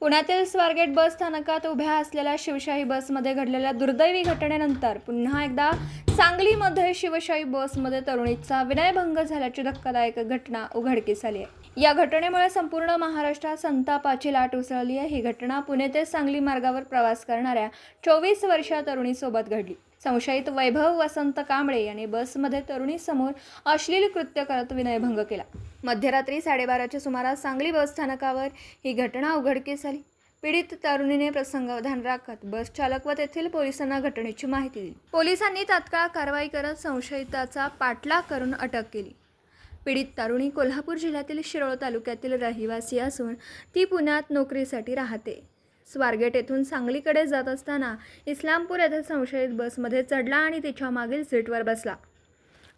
पुण्यातील स्वारगेट बस स्थानकात उभ्या असलेल्या शिवशाही बसमध्ये घडलेल्या दुर्दैवी घटनेनंतर पुन्हा एकदा सांगलीमध्ये शिवशाही बसमध्ये तरुणीचा विनयभंग झाल्याची धक्कादायक घटना उघडकीस आली आहे. या घटनेमुळे संपूर्ण महाराष्ट्रात संतापाची लाट उसळली आहे. ही घटना पुणे ते सांगली मार्गावर प्रवास करणाऱ्या चोवीस वर्षा तरुणीसोबत घडली. संशयित वैभव वसंत कांबळे यांनी बसमध्ये तरुणीसमोर अश्लील कृत्य करत विनयभंग केला. मध्यरात्री साडेबाराच्या सुमारास सांगली बस स्थानकावर ही घटना उघडकीस आली. पीडित तरुणीने प्रसंगावधान राखत बस चालक व तेथील पोलिसांना घटनेची माहिती दिली. पोलिसांनी तात्काळ कारवाई करत संशयिताचा पाठलाग करून अटक केली. पीडित तरुणी कोल्हापूर जिल्ह्यातील शिरोळ तालुक्यातील रहिवासी असून ती पुण्यात नोकरीसाठी राहते. स्वारगेट येथून सांगलीकडे जात असताना इस्लामपूर येथे संशयित बसमध्ये चढला आणि तिच्या मागील सीटवर बसला.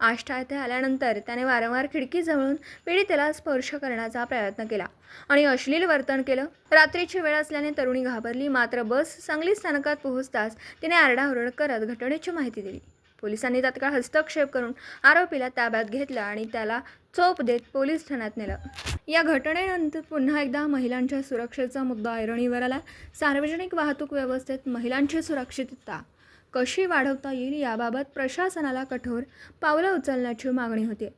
आष्टा येथे आल्यानंतर त्याने वारंवार खिडकी जवळून पीडितेला स्पर्श करण्याचा प्रयत्न केला आणि अश्लील वर्तन केलं. रात्रीची वेळ असल्याने तरुणी घाबरली. मात्र बस सांगली स्थानकात पोहोचताच तिने आरडाओरड करत घटनेची माहिती दिली. पोलिसांनी तात्काळ हस्तक्षेप करून आरोपीला ताब्यात घेतलं आणि त्याला चोप देत पोलीस ठाण्यात नेलं. या घटनेनंतर पुन्हा एकदा महिलांच्या सुरक्षेचा मुद्दा ऐरणीवर आला. सार्वजनिक वाहतूक व्यवस्थेत महिलांची सुरक्षितता कशी वाढवता येईल याबाबत प्रशासनाला कठोर पावलं उचलण्याची मागणी होती.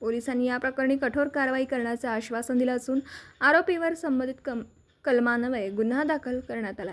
पोलिसांनी या प्रकरणी कठोर कारवाई करण्याचं आश्वासन दिलं असून आरोपीवर संबंधित कम कलमान्वये गुन्हा दाखल करण्यात आला